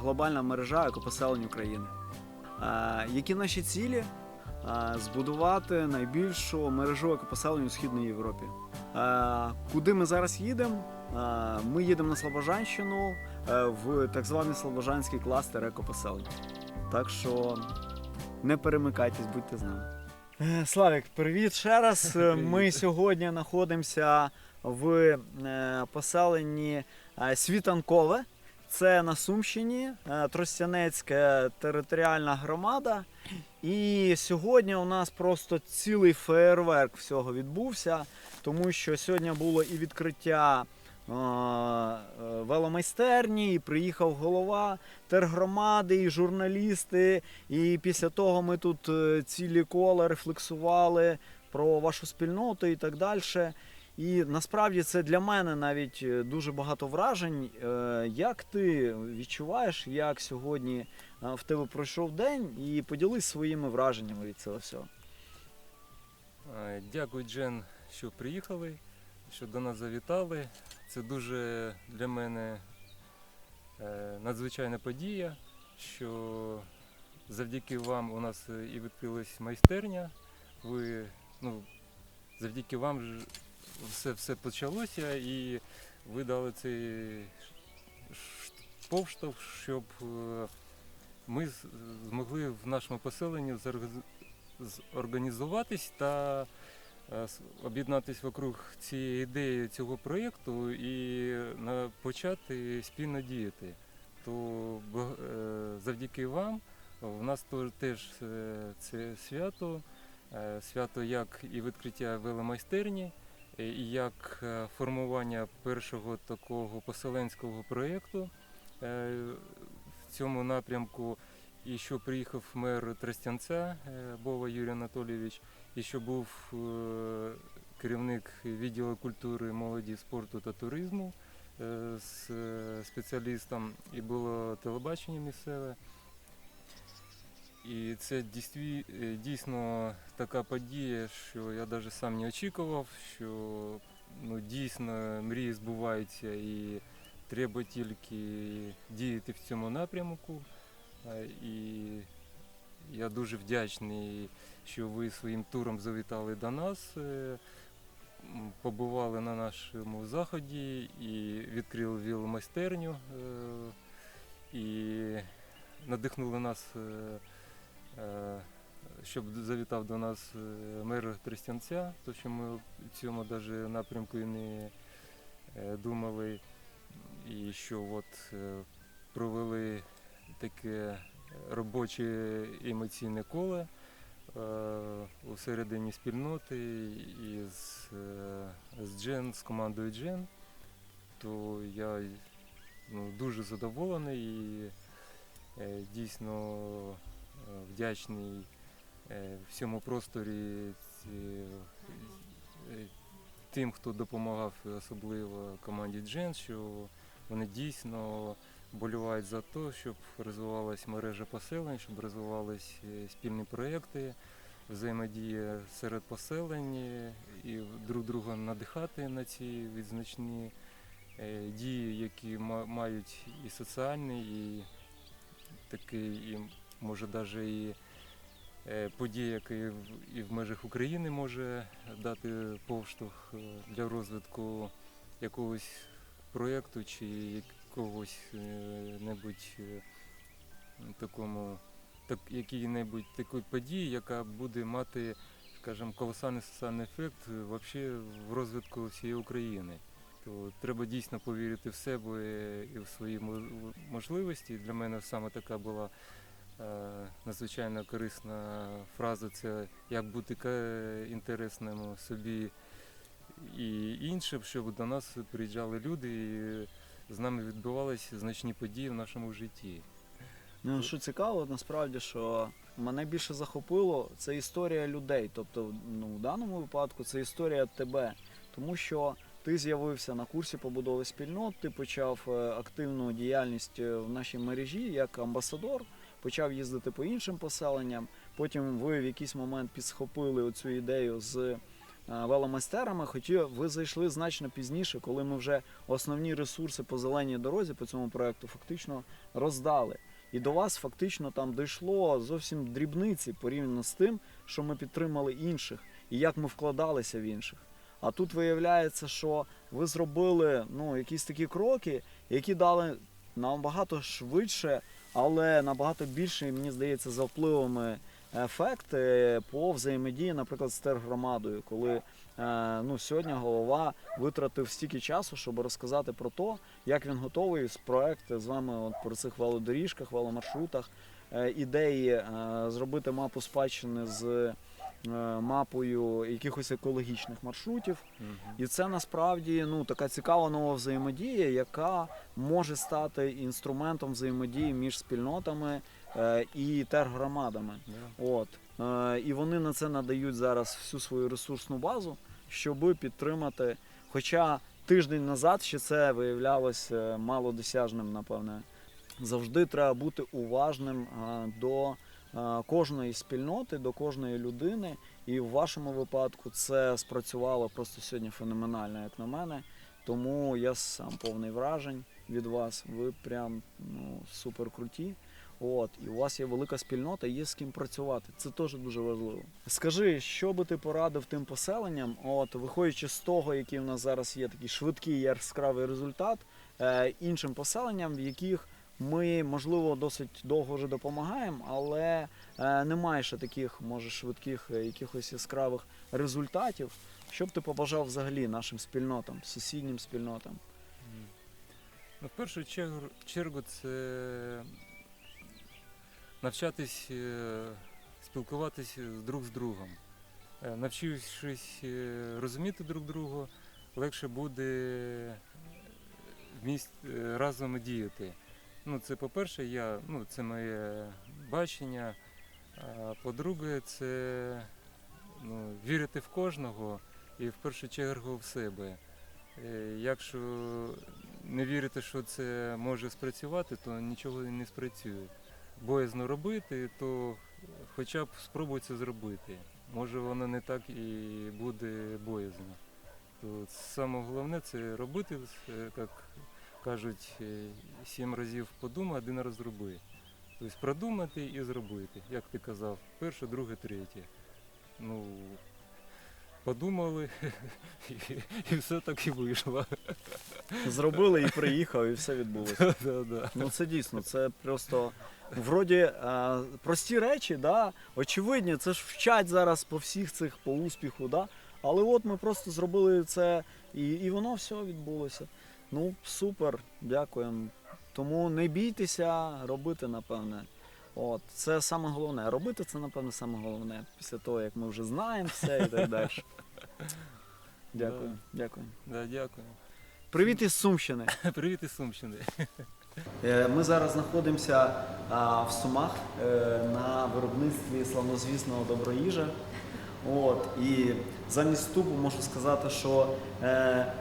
глобальна мережа екопоселень України. Е, Які наші цілі? Е, Збудувати найбільшу мережу екопоселень у Східній Європі. Е, Куди ми зараз їдемо? Ми їдемо на Слобожанщину в так званий Слобожанський кластер екопоселень. Так що не перемикайтесь, будьте з нами. Славік, привіт ще раз. Ми сьогодні знаходимося в поселенні Світанкове. Це на Сумщині, е, Тростянецька територіальна громада. І сьогодні у нас просто цілий феєрверк всього відбувся, тому що сьогодні було і відкриття е, е, веломайстерні, і приїхав голова тергромади, і журналісти. І після того ми тут е, цілі кола рефлексували про вашу спільноту і так далі. І насправді це для мене навіть е, дуже багато вражень. Е, Як ти відчуваєш, як сьогодні е, в тебе пройшов день, і поділись своїми враженнями від цього всього. Дякую, Джен, що приїхали, що до нас завітали. Це дуже для мене надзвичайна подія, що завдяки вам у нас і відкрилась майстерня. Ви, ну, завдяки вам все, все почалося і ви дали цей повштовх, щоб е, ми змогли в нашому поселенні зорганізуватись та е, об'єднатись вокруг цієї ідеї цього проєкту і почати спільно діяти. То е, завдяки вам в нас теж це свято, свято як і відкриття веломайстерні, як е, формування першого такого поселенського проєкту е, в цьому напрямку. І що приїхав мер Тростянця е, Бова Юрій Анатолійович, і що був е, керівник відділу культури, молоді, спорту та туризму е, з е, спеціалістом, і було телебачення місцеве. І це е, дійсно така подія, що я навіть сам не очікував, що ну, дійсно мрії збуваються і треба тільки діяти в цьому напрямку. Е, І я дуже вдячний, що ви своїм туром завітали до нас, е, побували на нашому заході і відкрили віломайстерню. І надихнули нас, щоб завітав до нас е, мер Тростянця, то що ми в цьому навіть напрямку і не е, думали. І що от е, провели таке робоче емоційне коло е, у середині спільноти із е, з Джен, з командою Джен, то я ну, дуже задоволений і е, дійсно е, вдячний е, всьому просторі е, тим, хто допомагав, особливо команді Джен, що вони дійсно болювають за те, щоб розвивалась мережа поселень, щоб розвивались е, спільні проекти, взаємодія серед поселень і друг друга надихати на ці відзначні дії, які ма- мають і соціальний, і такий, і може навіть і е, подія, яка і в- межах України може дати поштовх е, для розвитку якогось проєкту чи якогось е, небудь такому, так, якій-небудь такої події, яка буде мати, скажімо, колосальний соціальний ефект вообще в розвитку всієї України. То треба дійсно повірити в себе і в свої мо- можливості. Для мене саме така була надзвичайно корисна фраза це як бути інтересним собі і іншим, щоб до нас приїжджали люди і з нами відбувалися значні події в нашому житті. Ну, що цікаво, насправді, що мене більше захопило, це історія людей. Тобто, ну, в даному випадку це історія тебе. Тому що ти з'явився на курсі побудови спільнот, ти почав е, активну діяльність е, в нашій мережі як амбасадор, почав їздити по іншим поселенням. Потім ви в якийсь момент підсхопили оцю ідею з е, веломайстерами, хоча ви зайшли значно пізніше, коли ми вже основні ресурси по зеленій дорозі по цьому проекту фактично роздали. І до вас фактично там дійшло зовсім дрібниці порівняно з тим, що ми підтримали інших і як ми вкладалися в інших. А тут виявляється, що ви зробили ну, якісь такі кроки, які дали набагато швидше, але набагато більше, мені здається, за впливами ефекти по взаємодії, наприклад, з тергромадою, коли е, ну, сьогодні голова витратив стільки часу, щоб розказати про те, як він готовий з проекту з вами от, про цих велодоріжках, веломаршрутах, е, ідеї е, зробити мапу спадщини з е, мапою якихось екологічних маршрутів. І це насправді ну, така цікава нова взаємодія, яка може стати інструментом взаємодії між спільнотами е, і тергромадами. Да. От. Е, і вони на це надають зараз всю свою ресурсну базу, щоб підтримати. Хоча тиждень назад ще це виявлялося е, малодосяжним, напевне. Завжди треба бути уважним е, до е, кожної спільноти, до кожної людини. І в вашому випадку це спрацювало просто сьогодні феноменально, як на мене. Тому я сам повний вражень від вас. Ви прям ну, супер круті. От, і у вас є велика спільнота, є з ким працювати. Це теж дуже важливо. Скажи, що би ти порадив тим поселенням, от, виходячи з того, який в нас зараз є такий швидкий яскравий результат, е, іншим поселенням, в яких ми, можливо, досить довго вже допомагаємо, але е, немає ще таких, може, швидких е, якихось яскравих результатів. Що б ти побажав взагалі нашим спільнотам, сусіднім спільнотам? Ну, першу чергу, це навчатись е, спілкуватися друг з другом. Навчившись розуміти друг друга, легше буде разом діяти. Ну, це по-перше, я, ну, це моє бачення. А по-друге, це ну, вірити в кожного і в першу чергу в себе. Е, Якщо не вірити, що це може спрацювати, то нічого не спрацює. Боязно робити, то хоча б спробуй це зробити. Може воно не так і буде боязно. То саме головне це робити, е, як кажуть, е, сім разів подумай, один раз зроби. Тобто продумати і зробити, як ти казав, перше, друге, третє. Ну, подумали, і, і все так і вийшло. Зробили і приїхав, і все відбулося. Да, да. Ну це дійсно, це просто вроді е, прості речі, да, очевидні, це ж вчать зараз по всіх цих по успіху, да. Але от ми просто зробили це, і, і воно все відбулося. Ну, супер, дякуємо. Тому не бійтеся робити, напевне. От, це саме головне. Робити це, напевне, саме головне. Після того, як ми вже знаємо все і так далі. Дякую, дякую. Да, дякую. Привіт із Сумщини. Привіт із Сумщини. Е, Ми зараз знаходимося а, в Сумах е, на виробництві славнозвісного доброїжа. От, і замість вступу можу сказати, що е,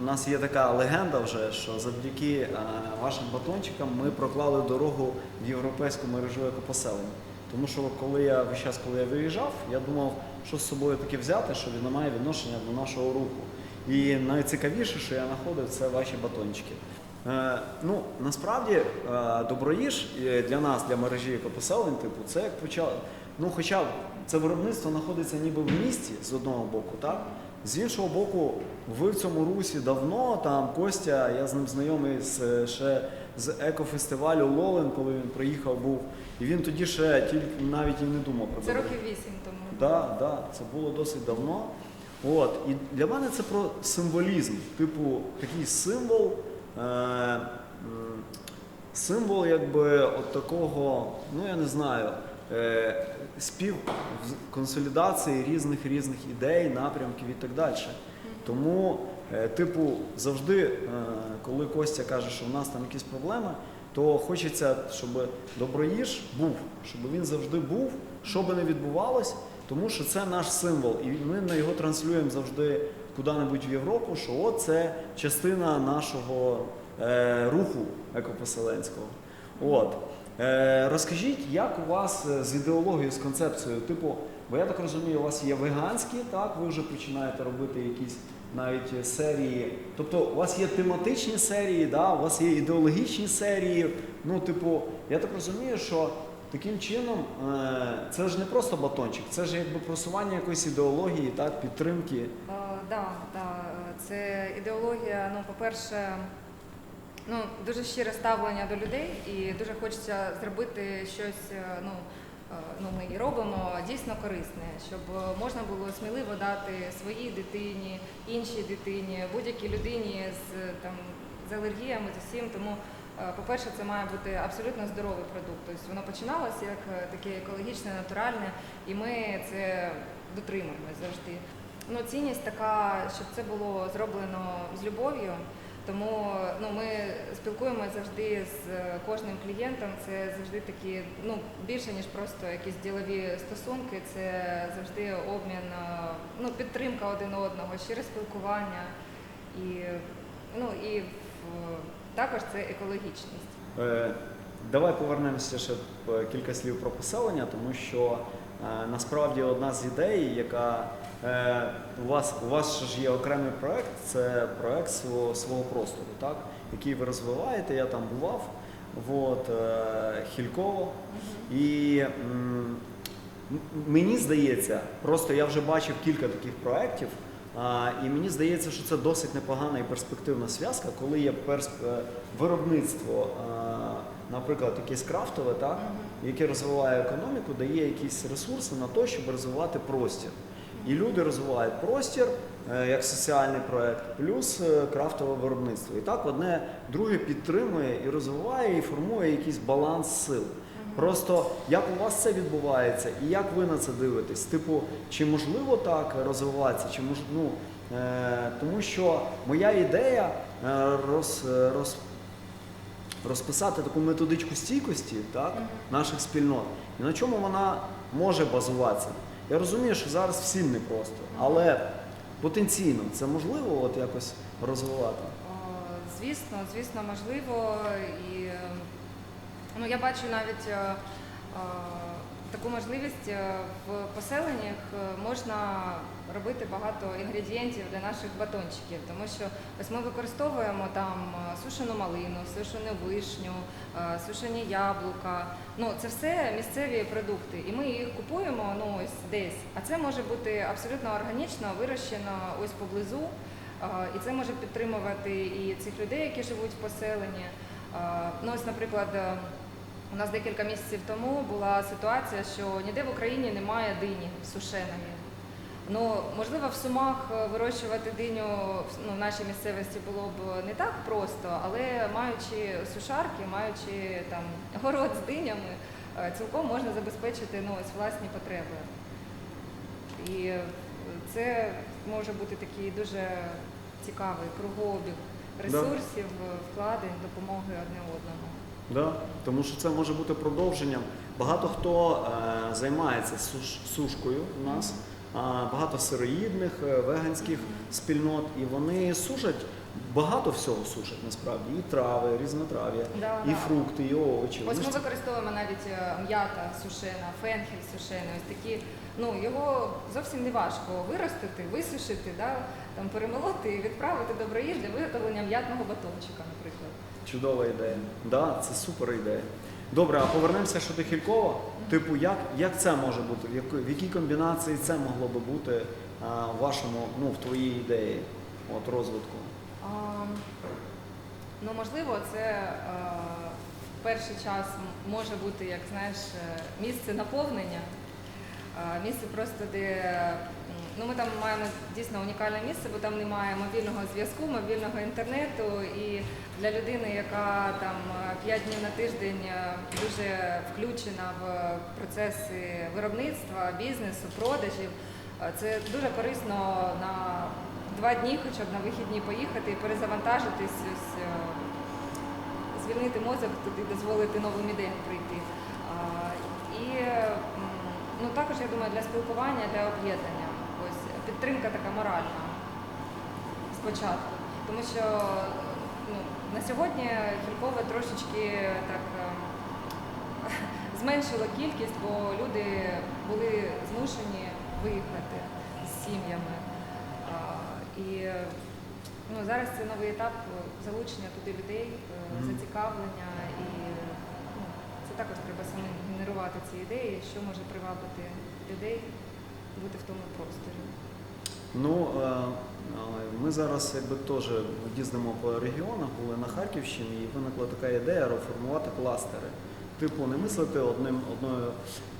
у нас є така легенда вже, що завдяки е, вашим батончикам ми проклали дорогу в європейську мережу екопоселень. Тому що коли я весь час, коли я виїжджав, я думав, що з собою таке взяти, що він має відношення до нашого руху. І найцікавіше, що я знаходив, це ваші батончики. Е, ну, насправді, е, доброїж е, для нас, для мережі екопоселень, типу, це як почав. Ну, хоча це виробництво знаходиться ніби в місті з одного боку, так? З іншого боку, ви в цьому русі давно, там Костя, я з ним знайомий з, е, ще з екофестивалю Лолен, коли він приїхав, був. І він тоді ще тільки навіть і не думав про Це доброїж. років вісім тому. Да, да, це було досить давно. От, і для мене це про символізм. Типу, такий символ, е, символ якби от такого, ну я не знаю, спів консолідації різних різних ідей, напрямків і так далі. Тому, е, типу, завжди, е, коли Костя каже, що в нас там якісь проблеми, то хочеться, щоб доброїж був, щоб він завжди був, що би не відбувалось, тому що це наш символ, і ми на його транслюємо завжди куди-небудь в Європу, що от це частина нашого е, руху екопоселенського. От. Е, розкажіть, як у вас е, з ідеологією, з концепцією? Типу, Бо я так розумію, у вас є веганські, так, ви вже починаєте робити якісь навіть серії. Тобто у вас є тематичні серії, да, у вас є ідеологічні серії. Ну, типу, я так розумію, що таким чином е, це ж не просто батончик, це ж якби просування якоїсь ідеології, так, підтримки. Е, Да, да, це ідеологія. Ну, по-перше, ну дуже щире ставлення до людей, і дуже хочеться зробити щось. е, Ну, е, ну ми і робимо дійсно корисне, щоб можна було сміливо дати своїй дитині, іншій дитині, будь-якій людині з там з алергіями, з усім. Тому, е, по-перше, це має бути абсолютно здоровий продукт. Тобто воно починалося як таке екологічне, натуральне, і ми це дотримуємося завжди. Ну, цінність така, щоб це було зроблено з любов'ю. Тому ну, ми спілкуємося завжди з е, кожним клієнтом. Це завжди такі, ну більше ніж просто якісь ділові стосунки. Це завжди обмін, е, ну підтримка один одного, щире спілкування і ну і також це екологічність. Е, Давай повернемося ще кілька слів про поселення, тому що насправді одна з ідей, яка у вас у вас ж є окремий проект, це проект свого, свого простору, так, який ви розвиваєте. Я там бував, от, е, Хільково. І мені здається, просто я вже бачив кілька таких проєктів, і мені здається, що це досить непогана і перспективна зв'язка, коли є перс... е, виробництво, наприклад, якесь крафтове, так, яке розвиває економіку, дає якісь ресурси на те, щоб розвивати простір. І люди розвивають простір е, як соціальний проект, плюс е, крафтове виробництво. І так одне друге підтримує і розвиває, і формує якийсь баланс сил. Просто як у вас це відбувається, і як ви на це дивитесь? Типу, чи можливо так розвиватися, чи мож... ну, е, тому що моя ідея е, роз, роз, розписати таку методичку стійкості так, наших спільнот. І на чому вона може базуватися? Я розумію, що зараз всім непросто, але потенційно це можливо от якось розвивати. Звісно, звісно, можливо. І е, ну, я бачу навіть е, е, таку можливість е, в поселеннях е, можна робити багато інгредієнтів для наших батончиків, тому що ось ми використовуємо там е, сушену малину, сушену вишню, сушені яблука. Ну це все місцеві продукти, і ми їх купуємо ну ось десь. А це може бути абсолютно органічно вирощено ось поблизу. І це може підтримувати і цих людей, які живуть в поселенні. Ну, ось, наприклад, у нас декілька місяців тому була ситуація, що ніде в Україні немає дині сушеної. Ну, можливо, в Сумах е, вирощувати диню ну, в нашій місцевості було б не так просто, але маючи сушарки, маючи там город з динями, е, цілком можна забезпечити ну, ось власні потреби. І е, це може бути такий дуже цікавий кругообіг ресурсів, вкладень, допомоги одне одному. Да, тому що це може бути продовженням. Багато хто е, займається суш, сушкою у нас, а, багато сироїдних, е, веганських спільнот, і вони сушать багато всього сушать насправді. І трави, різнотрав'я, Да, і да. фрукти, і овочі. Ось Вони ми ж це- використовуємо навіть е, м'ята сушена, фенхель сушений. Ось такі, ну його зовсім не важко виростити, висушити, да, там перемолоти і відправити до броїж для виготовлення м'ятного батончика, наприклад. Чудова ідея. Да, це супер ідея. Добре, а повернемося ще до Хількова. Типу, як, як це може бути? В, яко- в якій комбінації це могло би бути а, в вашому, ну, в твоїй ідеї от, розвитку? А, ну, можливо, це е, в перший час може бути, як знаєш, е, місце наповнення. Е, Місце просто, де ну, ми там маємо дійсно унікальне місце, бо там немає мобільного зв'язку, мобільного інтернету. І для людини, яка там 5 днів на тиждень е, дуже включена в процеси виробництва, бізнесу, продажів, е, це дуже корисно на два дні, хоча б на вихідні поїхати і перезавантажитись, ось, е, звільнити мозок, туди дозволити новим ідеям прийти. І ну, також я думаю, для спілкування, для об'єднання. Ось підтримка така моральна спочатку. Тому що ну, на сьогодні Хількове трошечки так е, зменшило кількість, бо люди були змушені виїхати з сім'ями. І ну, зараз це новий етап залучення туди людей, е, зацікавлення і також треба саме генерувати ці ідеї, що може привабити людей бути в тому просторі. Ну, е, ми зараз якби теж їздимо по регіонах, були на Харківщині, і виникла така ідея реформувати кластери. Типу, не мислити одним одною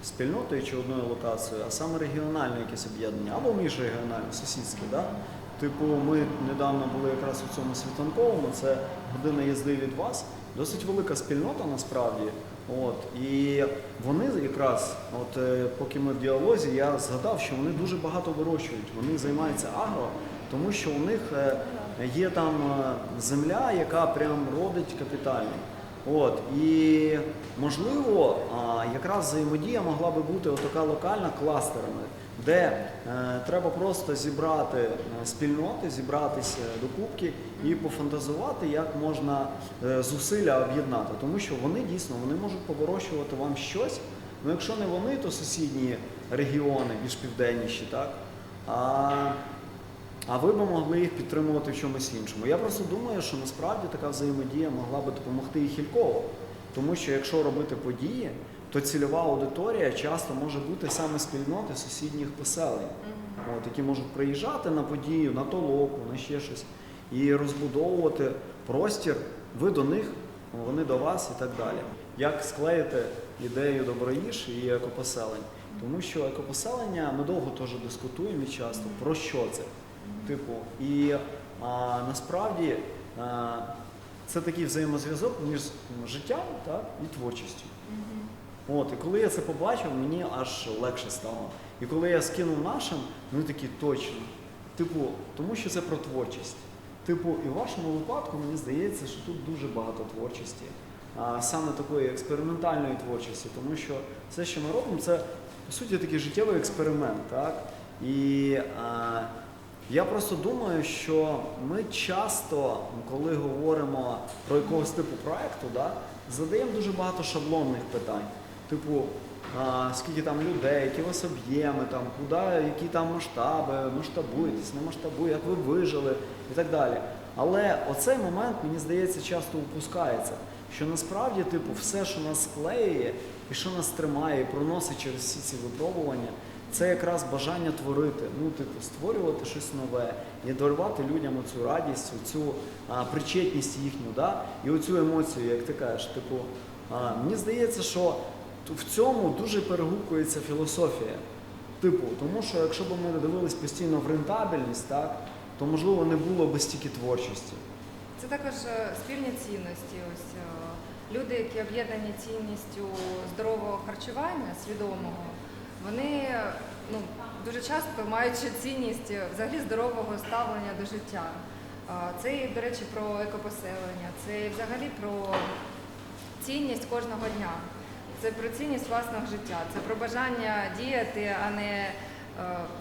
спільнотою чи одною локацією, а саме регіональне якесь об'єднання або міжрегіональне, сусідське. Да? Типу, ми недавно були якраз у цьому світанковому, це година їзди від вас, досить велика спільнота насправді. От, і вони якраз, от е, поки ми в діалозі, я згадав, що вони дуже багато вирощують. Вони займаються агро, тому що у них е, є там е, земля, яка прям родить капітально. От, і можливо, якраз взаємодія могла би бути отака локальна кластерами, де е, треба просто зібрати е, спільноти, зібратися до кубки і пофантазувати, як можна е, зусилля об'єднати. Тому що вони дійсно вони можуть повирощувати вам щось. Ну, якщо не вони, то сусідні регіони, більш південніші, так? А, а ви б могли їх підтримувати в чомусь іншому. Я просто думаю, що насправді така взаємодія могла би допомогти і Хількову. Тому що якщо робити події, то цільова аудиторія часто може бути саме спільноти сусідніх поселень, от, які можуть приїжджати на подію, на толоку, на ще щось, і розбудовувати простір, ви до них, вони до вас і так далі. Як склеїти ідею доброїж і екопоселень? Тому що екопоселення ми довго теж дискутуємо і часто про що це. Типу, і а, насправді а, це такий взаємозв'язок між життям так, і творчістю. От, і коли я це побачив, мені аж легше стало. І коли я скинув нашим, вони такі точно. Типу, тому що це про творчість. Типу, і в вашому випадку мені здається, що тут дуже багато творчості, а саме такої експериментальної творчості, тому що все, що ми робимо, це по суті такий життєвий експеримент. Так? І а, я просто думаю, що ми часто, коли говоримо про якогось типу проекту, да, задаємо дуже багато шаблонних питань. Типу, а, скільки там людей, які у вас об'єми, там, куди, які там масштаби, масштабуєтесь, не масштабує, як ви вижили і так далі. Але оцей момент, мені здається, часто упускається. Що насправді, типу, все, що нас склеює і що нас тримає, і проносить через всі ці випробування, це якраз бажання творити, ну, типу, створювати щось нове і дарувати людям оцю радість, оцю а, причетність їхню, да? і оцю емоцію, як ти кажеш. Типу, а, мені здається, що в цьому дуже перегукується філософія. Типу, тому що якщо б ми не дивились постійно в рентабельність, так, то можливо не було б стільки творчості. Це також е, спільні цінності. Ось е, люди, які об'єднані цінністю здорового харчування, свідомого, вони ну, дуже часто мають цінність е, взагалі здорового ставлення до життя. Це, до речі, про екопоселення, це взагалі про цінність кожного дня. Це про цінність власного життя, це про бажання діяти, а не е,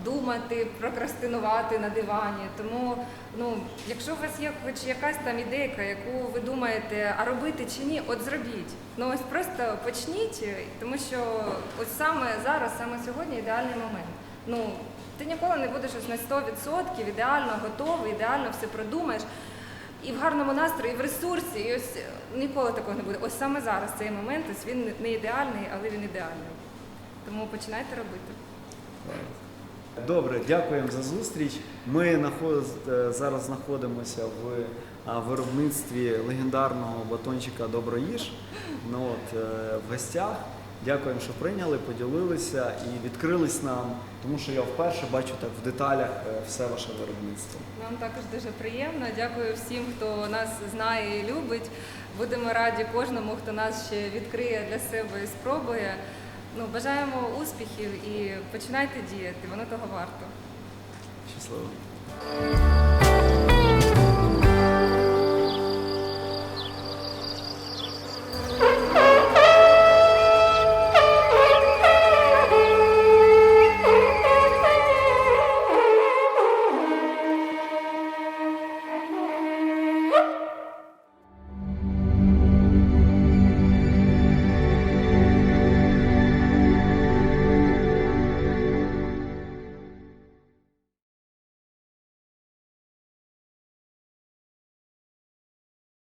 думати, прокрастинувати на дивані. Тому, ну, якщо у вас є хоч якась там ідейка, яку ви думаєте, а робити чи ні, от зробіть. Ну ось просто почніть, тому що ось саме зараз, саме сьогодні ідеальний момент. Ну, ти ніколи не будеш ось на 100% ідеально готовий, ідеально все продумаєш. І в гарному настрої, і в ресурсі, і ось е, ніколи такого не буде. Ось саме зараз цей момент, ось він не ідеальний, але він ідеальний. Тому починайте робити. Добре, дякуємо за зустріч. Ми е, зараз знаходимося в виробництві легендарного батончика Доброїж. Ну, от, е, в гостях. Дякуємо, що прийняли, поділилися і відкрились нам, тому що я вперше бачу так в деталях е, все ваше виробництво. Нам також дуже приємно. Дякую всім, хто нас знає і любить. Будемо раді кожному, хто нас ще відкриє для себе і спробує. Ну, бажаємо успіхів і починайте діяти, воно того варто. Щасливо.